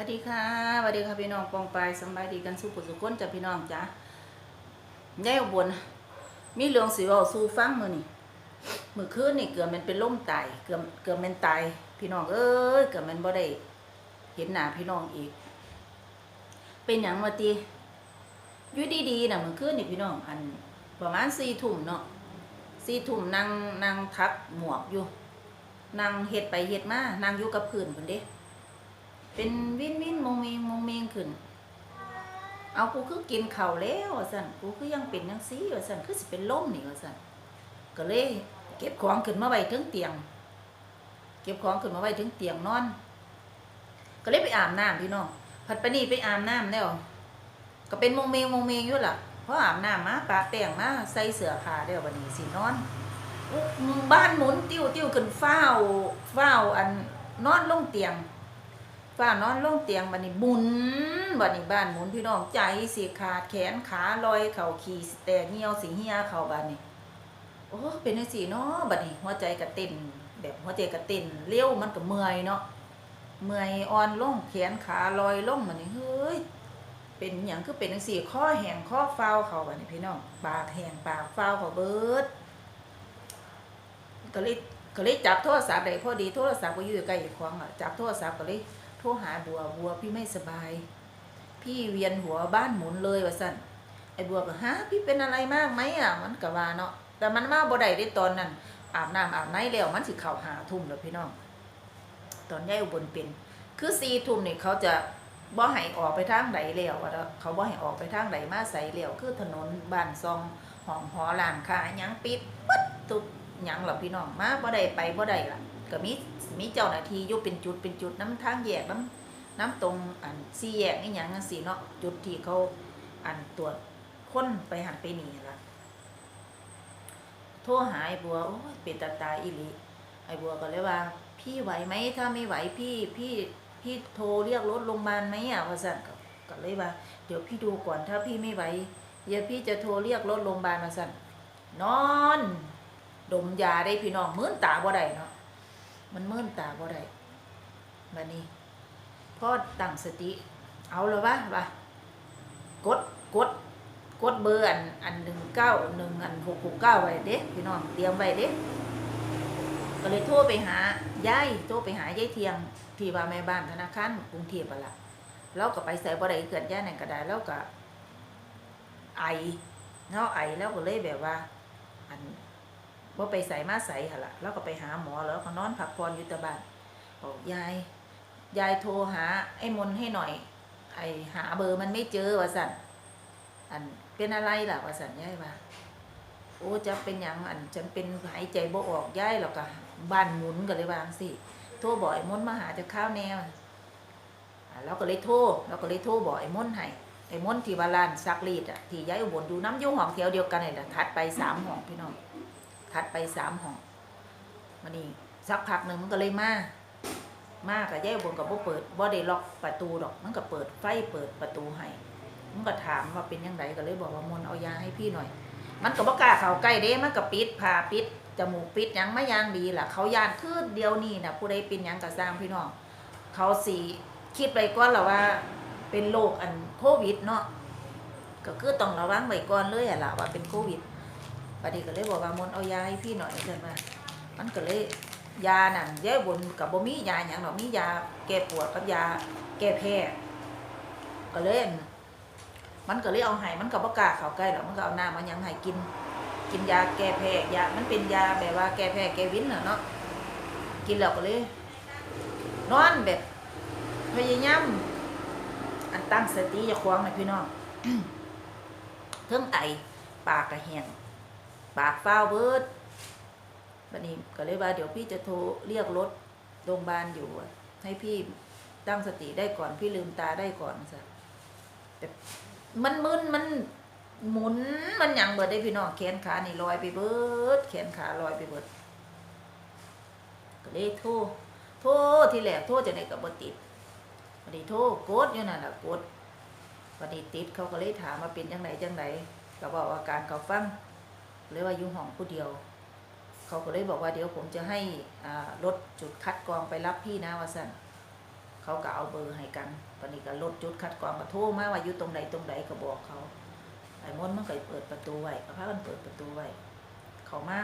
วัสดีค่ะสวัสดีค่ะพี่น้องปองไปสบายดีกันสู้ปุสุก้นจ้ะพี่น้องจ้ะยายอุบลมีเรื่องสิว้าสู่ฟังมือนี่มื้อคืนนี่เกือบมันเป็นล่มตายเกือบเกือบมันตายพี่น้องเอ้ยเกือบมันบ่ได้เห็นหน้าพี่น้องอีก เป็นหยังว่าติอยู่ดีๆน่ะมื้อคืนนี่พี่น้องอัน ประมาณ4ทุ่มเนาะ4ทุ่มนั่งนั่งทักหมวกอยู่นั่งเฮ็ดไปเฮ็ดมานั่งอยู่กับพื้นพุ่นเด้ เป็นวินวินมงเมงมงเมงขึ้น เอากูคือกินเข้าแล้วสั่นกูคือยังเป็นยังซีว่าสั่นคือสิเป็นล้มนี่ว่าสั่นก็เลย เก็บของขึ้นมาไว้ถึงเตียง เก็บของขึ้นมาไว้ถึงเตียงนอน ก็เลยไปอาบน้ำพี่น้องผัดไปนีไปอาบน้ำแล้วก็เป็นมงเมงมงเมงอยู่ล่ะเพราะอาบน้ำมาปาแต่งมาใส่เสื้อผ้าเดี๋ยววันนี้สินอนบ้านหมุนติ้วติ้วขึ้นฟ้าวฟ้าอันนอนลงเตียง ป้านอนลงเตียงบัดนี้บุนบัดนี้บ้านหมุนพี่น้องใจสิขาดแขนขาลอยเข่าขี่แตกเหี่ยวสิเหี่ยเข่าบัดนี้โอ้เป็นจังซี่เนาะบัดนี้หัวใจก็เต้นแบบหัวใจก็เต้นเร็วมันก็เมื่อยเนาะเมื่อยอ่อนลงแขนขาลอยลงบัดนี้เฮ้ยเป็นหยังคือเป็นจังซี่ข้อแหงข้อฟาเข่าบัดนี้พี่น้องปากแหงปากฟาเขาเบิดก็เลยก็เลยจับโทรศัพท์ได้พอดีโทรศัพท์ก็อยู่ใกล้ๆของอะจับโทรศัพท์ก็เลย โทรหาบัวบัวพี่ไม่สบาย พี่เวียนหัวบ้านหมุนเลยว่าสั่นไอ้บัวก็ฮะพี่เป็นอะไรมากไหมอะมันก็ว่าเนาะแต่มันมาบ่ได้ได้ตอนนั้นอาบน้ำอาบไหนแล้วมันสิเข้าหาทุ่มแล้วพี่น้องตอนยายอุบลเป็น คือสี่ทุ่มนี่เขาจะบ่ให้ออกไปทางใดแล้วว่าเด้อเขาบ่ให้ออกไปทางใดมาใส่แล้วคือถนนบ้านซองห้องหอร้านค้ายังปิดปึ๊ดตุบยังหรอพี่น้องมาบ่ได้ไปบ่ได้ล่ะ ก็มีมีเจ้าหน้าที่อยู่เป็นจุดเป็นจุดน้ำทางแยกน้ำน้ำตรงอันสี่แยกนี่อย่างนั้นสิเนาะจุดที่เขาอันตรวจค้นไปหันไปหนีละโทรหาไอ้บัวโอ้ยเป็นตาตายอีหลีไอ้บัวก็เลยว่า พี่ไหวไหมถ้าไม่ไหวพี่พี่พี่โทรเรียกรถโรงพยาบาลไหมอะว่าสั่นก็ก็เลยว่า เดี๋ยวพี่ดูก่อนถ้าพี่ไม่ไหวเดี๋ยวพี่จะโทรเรียกรถโรงพยาบาลมาสั่นนอน ดมยาได้พี่น้องมื่นตาบ่ได้เนาะ มันมื่นตาบ่ได้บัดนี้พอตั้งสติ เอาแล้ววะว่ากดกดกดเบอร์อันอันหนึ่งเก้าหนึ่งอันหกหกเก้าไว้เด้พี่น้องเตรียมไว้เด้ก็เลยโทรไปหายายโทรไปหายายเทียงที่ว่าแม่บ้านธนาคารกรุงเทพอะละแล้วก็ไปใส่บ่ได้เกิดย่านั่นก็ได้แล้วก็ไอเนาะไอแล้วก็เลยแบบว่า อัน ว่ไปใส่มาใส่หนละแล้วก็ไปหาหมอแล้วก็นอนพักผ่อนอยู่แต่บ้านบอกยาย ยายโทรหาไอ้มนให้หน่อย ไอ้หาเบอร์มันไม่เจอว่าสันอันเป็นอะไรล่ะว่าสันยายว่าโอ้จะเป็นอย่างอันฉันเป็นหายใจบ่ออกยายแล้วก็บ้านหมุนก็เลยวางสิโทรบอกไอ้มนมาหาจะข้าวแนวอะเราก็เลยโทรเราก็เลยโทรบอกไอ้มนให้ไอ้มนที่วาลานซักรีดอะที่ยายอุบลอยู่น้ำยุ่ห้องแถวเดียวกันนี่แหละถัดไปสามห้องพี่น้อง ถัดไปสามห้องมันนี่สักพักหนึ่งมันก็เลยมา มากับยายบนกับบ่เปิดบ่ได้ล็อกประตูดอก มันก็เปิดไฟเปิดประตูให้มันก็ถามว่าเป็นยังไงก็เลยบอกว่ามนเอายาให้พี่หน่อย มันก็บ่กล้าเข้าใกล้เด้ มันก็ปิดผ่าปิดจมูกปิดยังไม่ยางดีล่ะ เขายานคืนเดียวนี่นะผู้ใดเป็นยังก็สร้างพี่น้องเขาสีคิดไปก่อนแล้วว่า เป็นโรคอันโควิดเนาะก็คือต้องระวังไว้ก่อนเลยอะล่ะว่าเป็นโควิด ปฏิก็เลยบอกว่ามนเอายาให้พี่หน่อยเถิดมามันก็เลยยานั่นยายบนกับบ่มียาหยังหรอกมียาแก้ปวดกับยาแก้แพ้ก็เล่นมันก็เลยเอาให้มันก็บ่กาเขาใกล้หรอกมันก็เอาหน้ำมันยังให้กิน กินยาแก้แพ้ยามันเป็นยาแบบว่าแก้แพ้แก้วินน่ะเนาะกินแล้วก็เลยนอนแบบพยายามอันตั้งสติอย่าควางนะพี่น้องเทิงไอปากก็แหง ปากเฝ้าเบิดบัดนี้ก็เลยว่าเดี๋ยวพี่จะโทรเรียกรถโรงพยาบาลอยู่ ให้พี่ตั้งสติได้ก่อนพี่ลืมตาได้ก่อนสะแต่มันมึนมันหมุนมันหยังเบิดได้พี่น้องแขนขานี่ลอยไปเบิดแขนขาลอยไปเบิดก็เลยโทรโทรที่แรกโทรจะไหนกับบติดบัดนี้โทรกดอยู่นั่นแหละกดบัดนี้ติดเขาก็เลยถามมาเป็นจังไหนจังไหนก็บอกอาการเขาฟัง เลยว่าอยู่ห้องผู้เดียว เขาก็เลยบอกว่าเดี๋ยวผมจะให้รถจุดคัดกรองไปรับพี่นะว่าสั่นเขาเขาก็เอาเบอร์ให้กันปานนี้ก็ลดจุดคัดกรองก็โทรมาว่าอยู่ตรงใดตรงใดก็บอกเขาไอ้มนต์มันก็เปิดประตูไว้ก็พากันเปิดประตูไว้เขามา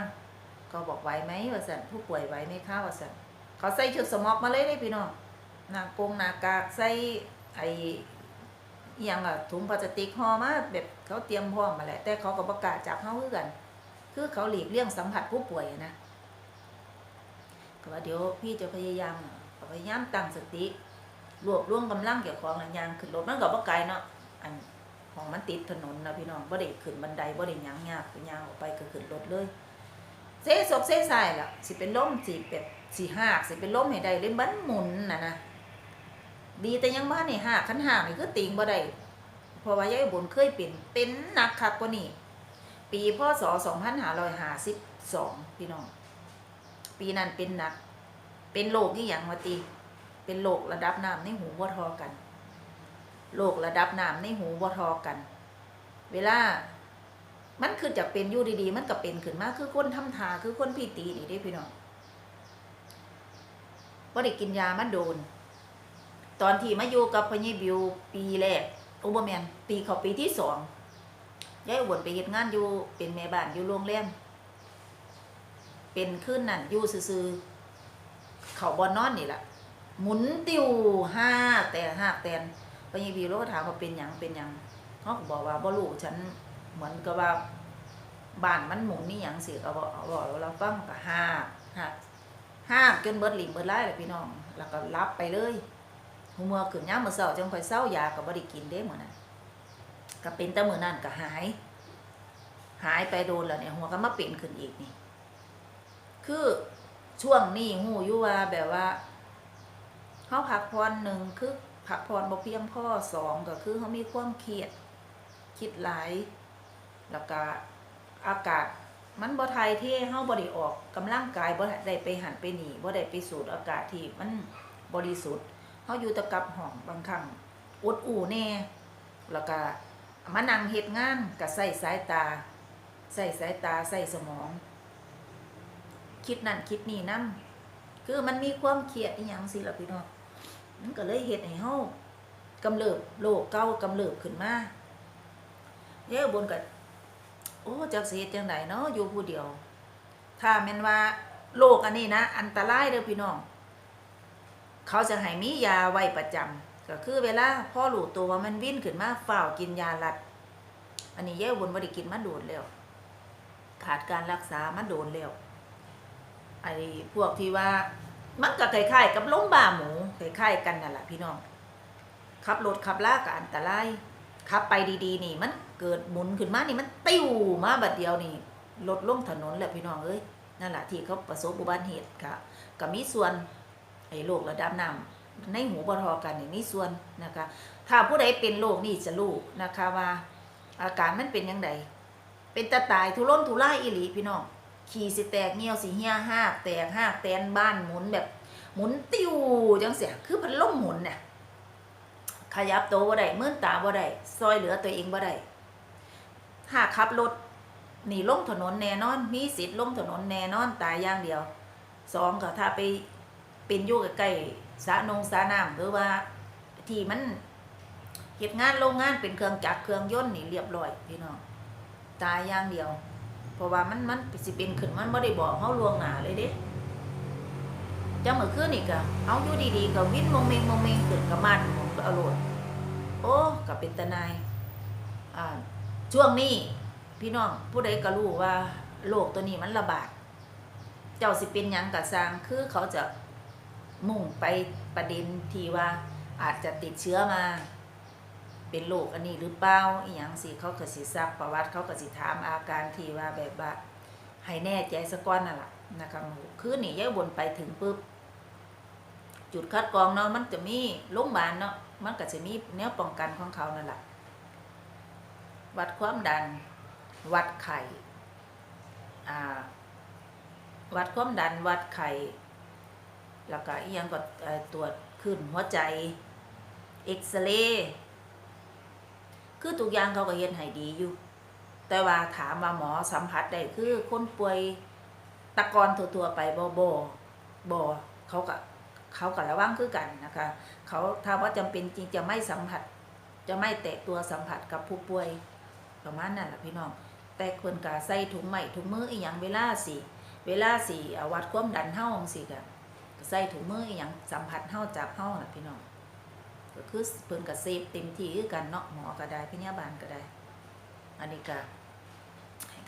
ก็บอกไหวไหมว่าสั่นผู้ป่วยไหวไหมคะว่าสั่นเขาใส่ชุดสมอกมาเลยได้พี่น้องหน้ากงหน้ากากใส่ไอ้อหยังอะถุงพลาสติกห่อมาแบบเขาเตรียมพร้อมมาแหละแต่เขาก็ประกาศจับเฮาคือกัน คือเขาหลีกเลี่ยงสัมผัสผู้ป่วยอะนะก็ว่าเดี๋ยวพี่จะพยายามพยายามตั้งสติรวบรวมกำลังเกี่ยวของหลังยางขึ้นรถมันก็บ่ไกลเนาะอันของมันติดถนนนะพี่น้องบ่ได้ขึ้นบันไดบ่ได้ยังยากไปยางออกไปก็ขึ้นรถเลยเซ่ศกเซ่สายล่ะสิเป็นล้มสิแบบสิหักสิเป็นล้มให้ได้เลยมันหมุนน่ะนะดีแต่ยังบ้านนี่หักคันหักนี่คือติงบ่ได้เพราะว่ายายบุญเคยเป็นเป็นหนักคักกว่านี้ ปีพศ2552พี่น้อง ปีนั้นเป็นหนัก เป็นโรคนี่หยังว่าติเป็นโรคระดับน้ำในหูบ่ทอกันโรคระดับน้ำในหูบ่ทอกัน เวลา มันคือจะเป็นอยู่ดีๆ มันก็เป็นขึ้นมาคือคนทำทาคือคนพี่ตีนี่เด้พี่น้องบ่าได้กินยามาโดน ตอนที่มาอยู่กับพญบิวปีแรกโอเบอร์แมนปีเขาปีที่สอง ยายอุบลไปเฮ็ดงานอยู่เป็นแม่บ้านอยู่โรงแรมเป็นขึ้นนั่นอยู่ซื่อๆเขาบอนนอนนี่แหละหมุนติวห้าแต่ห้าแตนพญบีเราก็ถามว่าเป็นหยังเป็นหยังเขาบอกว่าบ่รู้ฉันเหมือนกับว่าบ้านมันหมุนนี่หยังเสิก็บอกบอกเราฟังก็ห้าห้าห้าจนเบิดหลิมเบิดไล่เลยพี่น้อง แล้วก็รับไปเลยหัวเมื่อขึ้นย่ามมื้อเช้าจังค่อยเศร้ายาก็บ่ได้กินเด้เหมื้อนั้น ก็เป็นแต่มือนั้นก็หาย หายไปโดนแล้วเนี่ยหัวก็มาเป็นขึ้นอีกนี่ คือช่วงนี้หูอยู่ว่าแบบว่าเขาพักผ่อนหนึ่งคือพักผ่อนบ่เพียงพอสองก็คือเขามีความเครียด คิดหลายแล้วก็อากาศมันบ่ไทยที่เฮาบ่ได้ออกกำลังกายบ่ได้ไปหันไปหนีบ่ได้ไปสูดอากาศที่มันบริสุทธิ์เฮาอยู่แตะกับห้องบางครั้งอดอู่แน่แล้วก็ มานั่งเฮ็ดงานก็ใส่สายตา ใส่สายตาใส่สมอง คิดนั่นคิดนี่นํคือมันมีความเครียดอีหยังสิล่ะพี่น้องมันก็เลยเฮ็ดให้เฮากำเริบโรคเก่ากำเริบขึ้นมาเย้บนก็โอ้จักเฮ็ดจังไดเนาะอยู่ผู้เดียว ถ้าแม่นว่าโรคอันนี้นะ อันตรายเด้อพี่น้อง เขาจะให้มียาไว้ประจำ ก็คือเวลาพ่อรู้ตัวว่ามันวิ่นขึ้นมาฝ้าวกินยาลัด อันนี้เย้บนบ่ได้กินมาโดนแล้ว ขาดการรักษามาโดนแล้วไอ้พวกที่ว่ามันก็คล้ายๆกับล้มบ้าหมูคล้ายๆกันนั่นแหละพี่น้องขับรถขับลากก็อันตรายขับไปดีๆ นี่มันเกิดหมุนขึ้นมานี่มันติ้วมาบัดเดียวนี่รถล่มถนนแหละพี่น้องเอ้ยนั่นแหละที่เขาประสบอุบัติเหตุค่ะก็มีส่วนไอ้โรคระดับน้ำ ในหูบ่ทอกันนี่มีส่วนนะคะ ถ้าผู้ใดเป็นโรคนี่จะรู้นะคะว่า อาการมันเป็นยังไงเป็นตาตายทุรนทุรายอีหลีพี่น้องขี่สิแตกเงี้ยวสิเหี่ยห้ากแตกห้ากแตนบ้านหมุนแบบหมุนติ้วจังเสียคือพัดลมหมุนเนี่ยขยับตัวบ่ได้มื่นตาบ่ได้ซอยเหลือตัวเองบ่ได้ถ้าขับรถหนีลงถนนแน่นอน มีสิทธิ์ลงถนนแน่นอนตายอย่างเดียวสองก็ถ้าไป เป็นอยู่ใกล้ๆสระนงสระน้ำหรือว่า ที่มันเหตุงานโรงงานเป็นเครื่องจักรเครื่องยนต์นี่เรียบร้อยพี่น้องตายอย่างเดียว เพราะว่ามันมันสิเป็นขึ้นมันบ่ได้บอกเฮาลวงหนาเลยเด้จังเมื่อคืนนี่ก็เอาอยู่ดีๆก็วินมงเมงมงเมงขึ้นกับมันอาโลดโอ้ก็เป็นตนายอ่าช่วงนี้พี่น้องผู้ใดก็รู้ว่าโรคตัวนี้มันระบาด เจ้าสิเป็นยังก็สร้างคือเขาจะ มุ่งไปประเด็นที่ว่าอาจจะติดเชื้อมา เป็นโรคอันนี้หรือเปล่าอีหยังสิเขาก็สิซักประวัติเขาก็สิถามอาการที่ว่าแบบว่าให้แน่ใจสะก้อนนั่นแหละนะคะคืนนี้ย้ายบนไปถึงปุ๊บจุดคัดกรองเนาะมันจะมีโรงพยาบาลเนาะมันก็จะมีแนวป้องกันของเขานั่นแหละวัดความดัน วัดไข่วัดความดันวัดไข่ แล้วก็อียังก็ตรวจขึ้นหัวใจเอ็กซเรย์คือทุกอย่างเขาก็เฮ็ดให้ดีอยู่ แต่ว่าถามว่าหมอสัมผัสได้คือคนป่วยตะกอนทั่วๆไปบ่บ่บ่เขาก็เขาก็ระวังคือกันนะคะ เขาถ้าว่าจำเป็นจริงจะไม่สัมผัส จะไม่แตะตัวสัมผัสกับผู้ป่วยประมาณนั้นแหละพี่น้อง แต่ควรกาใส่ถุงใหม่ถุงมืออีหยังเวลาสิเวลาสิวัดความดันเฮาจังซี่ก็ ใส่ถุงมืออีหยังสัมผัสเฮาจับเฮาน่ะพี่น้องก็คือเพิ่นก็เซฟเต็มที่คือกันเนาะหมอก็ได้พยาบาลก็ได้ อันนี้ก็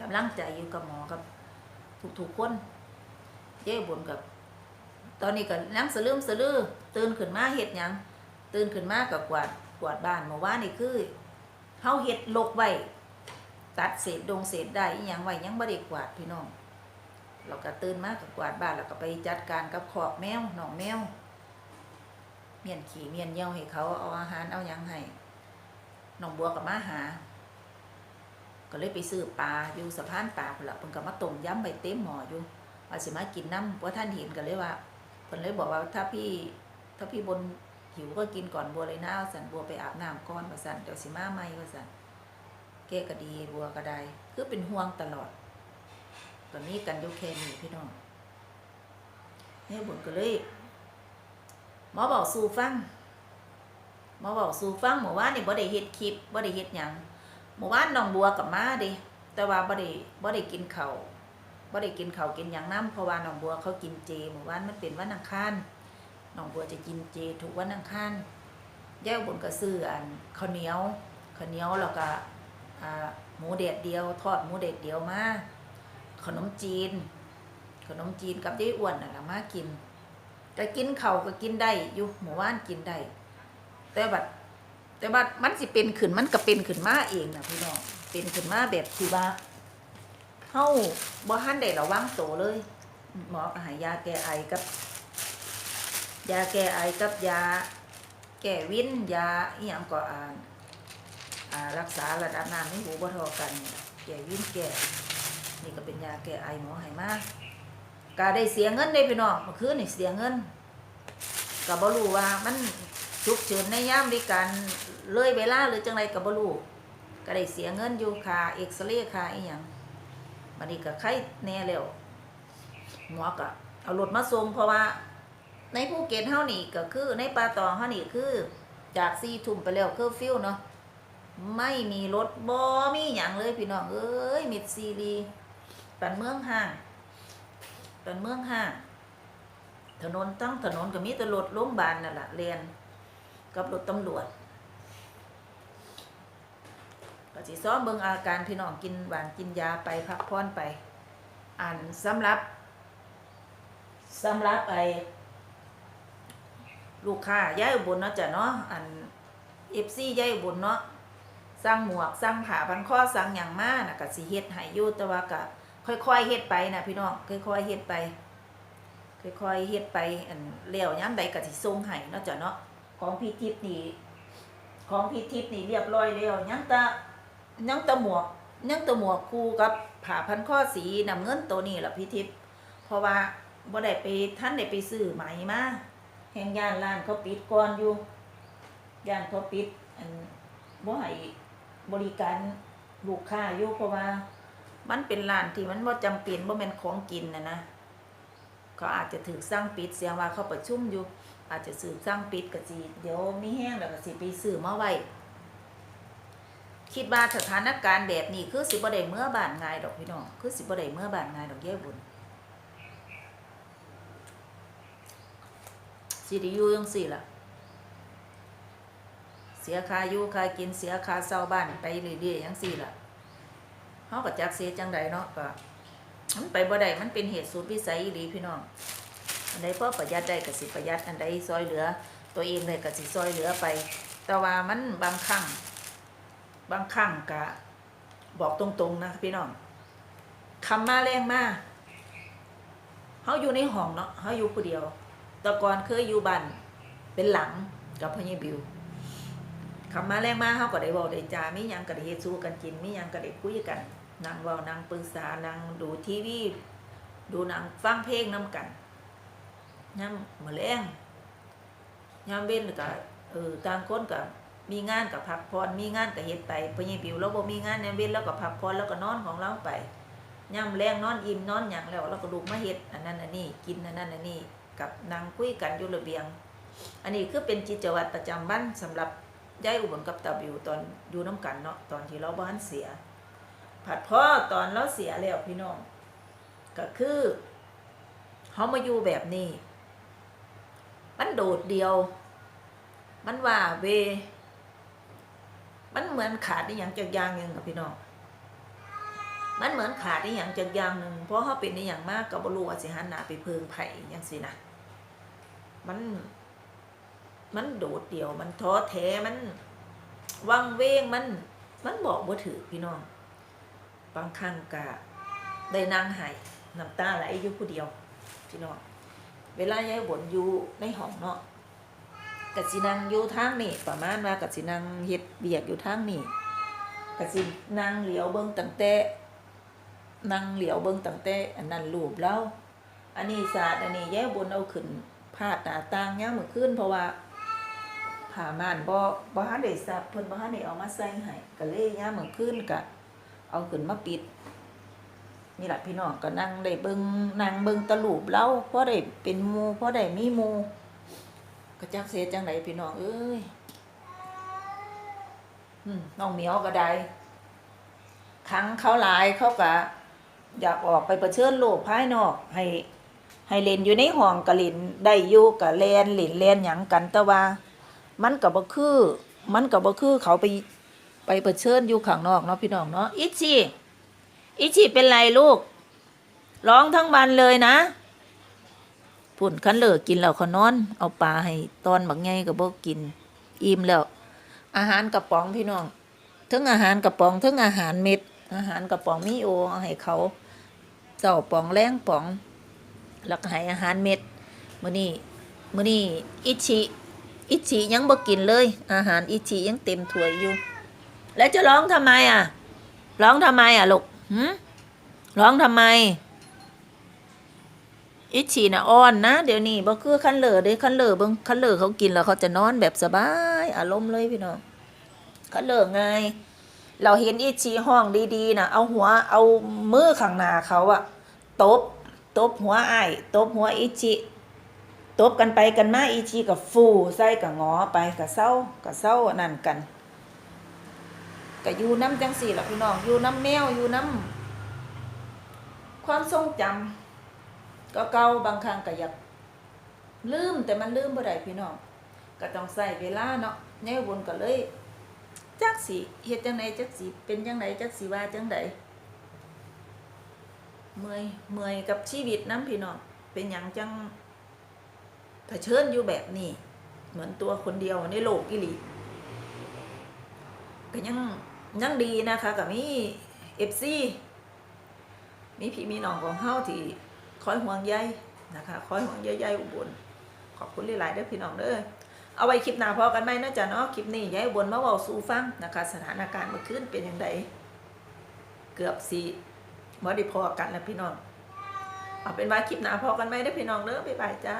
กำลังใจอยู่กับหมอกับทุกๆคนเย้บุญกับ ตอนนี้ก็นั่งสลืมสลือ ตื่นขึ้นมาเฮ็ดยังตื่นขึ้นมากับกวาดกวาดบ้านเมื่อวานนี่คือเฮาเฮ็ดลกไว้ตัดเศษดงเศษได้อีหยังไว้ยังบ่ได้กวาดพี่น้อง เราก็ตื่นมากับกวาดบ้านแล้วก็ไปจัดการกับขอบแมวหนองแมวเมียนขี่เมียนเยี่ยวให้เขาเอาอาหารเอายังให้หนองบัวกับมาหา ก็เลยไปซื้อปลาอยู่สะพานปลาพุ่นละเพิ่นก็มาต้มยำใบเต็มหมออยู่ว่าสิมากินน้ำว่าะท่านเห็นก็เลยว่าเพิ่นเลยบอกว่าถ้าพี่ถ้าพี่บนหิวก็กินก่อนบัวเลยนะว่าสันบัวไปอาบน้ำก่อนว่าสันเดี๋ยวสิมาใหม่ว่าสันแกก็ดีบัวก็ได้คือเป็นห่วงตลอด ตอนนี้กันอยกแค่นี้พี่น้องเนี่บุญก็เลยหมอบอกสู่ฟังหมอบอกสู่ฟังเมื่อวานนี่บ่ได้เฮ็ดคลิปบ่ได้เฮ็ดหยังเมื่อวานน้องบัวกับมาเด้แต่ว่าบ่ได้บ่ได้กินเข้าบ่ได้กินเขากินหยังนํเพราะว่าน้องบัวเขากินเจเมื่อวานมันเป็นวันอังคารน้องบัวจะกินเจทุกวันอังคารย่าบนก็ซื้ออันข้าวเหนียวข้าวเหนียวแล้วก็หมูเด็ดเดียว ทอดหมูเด็ดเดียวมา ขนมจีน ขนมจีนกับยายอ้วนน่ะละมากินแต่กินเขาก็กินได้อยู่หมู่บ้านกินได้แต่บัดแต่บัดมันสิเป็นขึ้นมันก็เป็นขึ้นมาเองนะพี่น้องเป็นขึ้นมาแบบที่ว่าเฮาบ่ทันได้ระวังโตเลย หมอก็ห้ยาแก้ไอกับ ยาแก้ไอกับยา แก้วินยาอีหยังก็อ่านรักษาระดับน้ำในหูบ่เท่ากันแก้วินแก้ นี่ก็เป็นยาแก้ไอหมอให้มากก็ได้เสียเงินได้พี่น้องเมื่อคืนนี่เสียเงินก็บ่รู้ว่ามันฉุกเฉินในยามในการเลยเวลาหรือจังไรก็บ่รู้ก็ได้เสียเงินอยู่ค่าเอ็กซเรย์ค่าอีหยังบัดนี้ก็ไข้แน่แล้วหมอก็เอารถมาส่งเพราะว่า ในภูเก็ตเฮานี่ก็คือในป่าตองเฮานี่คือ จาก4ทุ่มไปแล้วเคอร์ฟิวเนาะไม่มีรถบ่มีหยังเลยพี่น้องเอ้ยมิดซีรี ปันเมืองห้างเป็นเมืองห้างถนนตั้งถนนก็มีต่รถโรงพยาบาลนั่นแหละเรียนกับรถตำรวจก็สิซ้อมเบิ่งอาการพี่น้องกินหวานกินยาไปพักผ่อนไป อ่านสำหรับสำหรับไอลูกค้าย้ายบลเนาะจ้ะเนาะอันเอฟซีย้ายบลเนาะสร้างหมวกสร้างผ้าพันข้อสร้างหยังมาน่ะก็สิเฮ็ดให้อยู่แต่ว่าก็ ค่อยๆเฮ็ดไปนะพี่น้องค่อยๆเฮ็ดไปค่อยๆเฮ็ดไปอันเลี้ยวยามใดก็สิส่งให้เนาะจ้ะเนาะของพี่ทิพย์นี่ของพี่ทิพย์นี่เรียบร้อยแล้วยังตะยังตะหมวกยังตะหมวกคู่กับผ้าพันข้อสีน้ำเงินตัวนี้ล่ะพี่ทิพย์เพราะว่าบ่ได้ไปท่านได้ไปซื้อไหมมาแห่งย่านร้านเขาปิดก่อนอยู่ย่านเขาปิดอันบ่ให้บริการลูกค้าอยู่เพราะว่า มันเป็นร้านที่มันบ่จำเป็นบ่แม่นของกินนะนะเขาอาจจะถูกสร้างปิดเสียงว่าเขาประชุมอยู่ อาจจะซื้อสร้างปิดก็สิเดี๋ยวมีแห้งแล้วก็สิไปซื้อมาไว้คิดว่าสถานการณ์แบบนี้คือสิบ่ได้เมื่อบานงายดอกพี่น้องคือสิบ่ได้เมื่อบานงายดอกเย้บุญสิได้อยู่จังซี่ล่ะ เสียค่าอยู่ค่ากินเสียค่าเช่าบ้านไปเรื่อยๆจังซี่ล่ะ เฮาก็จักเสียจังใดเนาะก็มันไปบ่ได้มันเป็นเหตุสุดวิสัยอีหลีพี่น้อง อันใดพอประหยัดได้ก็สิประหยัดอันใดซอยเหลือ ตัวเองได้ก็สิซอยเหลือไป แต่ว่ามันบางครั้งบางครั้งก็บอกตรงๆนะพี่น้องคำมาแรงมาเฮาอยู่ในห้องเนาะเฮาอยู่ผู้เดียวแต่ก่อนเคยอยู่บ้านเป็นหลังกับพ่อใหญ่บิวคำมาแรงมาเฮาก็ได้เว้าได้จามีหยังก็ได้เฮ็ดสู้กันกินมีหยังก็ได้คุยกัน นั่งเว้านั่งปรึกษานั่งดูทีวีดูนังฟังเพลงนํกันยามมื้อแลงยามเว้นก็เออต่างคนก็มีงานก็พักผ่อนมีงานก็เฮ็ดไปพญปิวเราบ่มีงานยามเว้นเราก็พักผ่อนแล้วก็นอนของเราไปยามแลงนอนอิ่มนอนหยังแล้วเราก็ลุกมาเฮ็ดอันนั้นอันนี้กินอันนั้นอันนี้กับนางคุยกันอยู่ระเบียง อันนี้คือเป็นกิจวัตรประจำวันสำหรับยายอุบลกับตาบิวตอนอยู่น้ำกันเนาะตอนที่เราบ้านเสีย ผัดพ่อตอนเราเสียแล้วพี่น้อง ก็คือเขามาอยู่แบบนี้ มันโดดเดียว มันว่าเว มันเหมือนขาดอีหยังจากอย่างหนึ่งอะพี่น้อง มันเหมือนขาดอีหยังจากอย่างหนึ่งเพราะเขาเป็นอีหยังมากกับบรู้ว่าสิหันหนาไปเพิงไผ่ยังสินะมันมันโดดเดี่ยวมันท้อแท้มัน วังเวงมัน มันบอกว่าถือพี่น้อง บางครั้งกะได้นางไห้น้ำตาไหลอยู่ผู้เดียวพี่น้องเวลายายบ่นอยู่ในห้องเนาะกะสินังอยู่ทางนี่ประมาณว่ากะสินังเฮ็ดเบียกอยู่ทางนี่กะสินังเหลียวเบิ่งตั้งแต่นั่งเหลียวเบิ่งตั้งแต่อันนั้นรูปแล้วอันนี้ศาสตร์อันนี้ยายบนเอาขึ้นพาดหน้าต่างยามมื้อคืนเพราะว่าผ้าม่านบ่บ่ทันได้ซับเพิ่นบ่ทันได้เอามาใส่ให้ก็เลยเงี้ยามมื้อคืนก็ เอาขึ้นมาปิด นี่แหละพี่น้องก็นั่งได้เบิงนั่งเบิงตะลูบเล่าเพราะได้เป็นมูเพราะได้มีมูก็จักเสียจังไดพี่น้องเอ้ยน้องเหมียวก็ได้ครั้งเขาหลายเขาก็อยากออกไปประเชิญโลกภายนอก ให้ ให้เล่นอยู่ในห้องก็เล่นได้อยู่ก็แลนเล่นแลนหยังกันแต่ว่า มันก็บ่คือ มันก็บ่คือเขาไป ไปเประเชิญอยู่ข้างนอกเนาะพี่น้องเนาะอิชิอิชิเป็นไรลูก ร้องทั้งวันเลยนะปุ่นคันเลิกกินแล้วขนอน เอาปลาให้ตอนบักไงก็บ่กิน อิ่มแล้ว อาหารกระป๋องพี่น้องทั้งอาหารกระป๋องทั้งอาหารเม็ด อาหารกระป๋องมีโอเอาให้เขาเจ้าป๋องแรงป๋องแล้วก็ให้อาหารเม็ดมื้อนี้มื้อนี้อิชิอิชิยังบ่กินเลย อาหารอิชิยังเต็มถ้วยอยู่ แล้วจะร้องทำไมอะ ร้องทำไมอะลูกหืมร้องทำไม อิชีนะอ่อนนะ เดี๋ยวนี้บ่คือคันเหลือเด้คันเหลือเบิ่งคันเหลือเขากินแล้วเขาจะนอนแบบสบาย อารมณ์เลยพี่น้องคันเหลือไง เราเห็นอิชีห้องดีๆนะเอาหัวเอามือข้างหน้าเขาอะตบตบหัวไอ้ตบหัวอิชิตบกันไปกันมาอิชิกับฟูใส่กับงอไปกับเศร้ากับเศร้านั่นกัน ก็อยู่น้ำจังสี่ล่ะพี่น้องอยู่น้ำแมวอยู่น้ำความทรงจำก็เก่าบางครั้งก็อยากลืมแต่มันลืมบ่ได้พี่น้องก็ต้องใส่เวลาเนาะแนวบนก็เลยจักสิเฮ็ดจังไดจักสิเป็นจังไดจักสิว่าจังไดเมื่อยเมื่อยกับชีวิตน้ำพี่น้องเป็นหยังจังเผชิญอยู่แบบนี้ เหมือนตัวคนเดียวในโลกอีหลีก็ยัง ยังดีนะคะกับมีเอฟซีมีพี่มีน้องของเฮาที่คอยห่วงใยนะคะคอยห่วงใยยายอุบลขอบคุณหลายๆเด้อพี่น้องเด้อเอาไว้คลิปหน้าพอกันไหมนะจ๊ะเนาะคลิปนี้ยายอุบลมาเว้าสู่ฟังนะคะ สถานการณ์เมื่อคืนเป็นยังไงเกือบสิบ่ได้พอกันแล้วพี่น้องเอาเป็นว่าคลิปหน้าพอกันไหมเด้อพี่น้องเด้อบ๊ายบายจ้า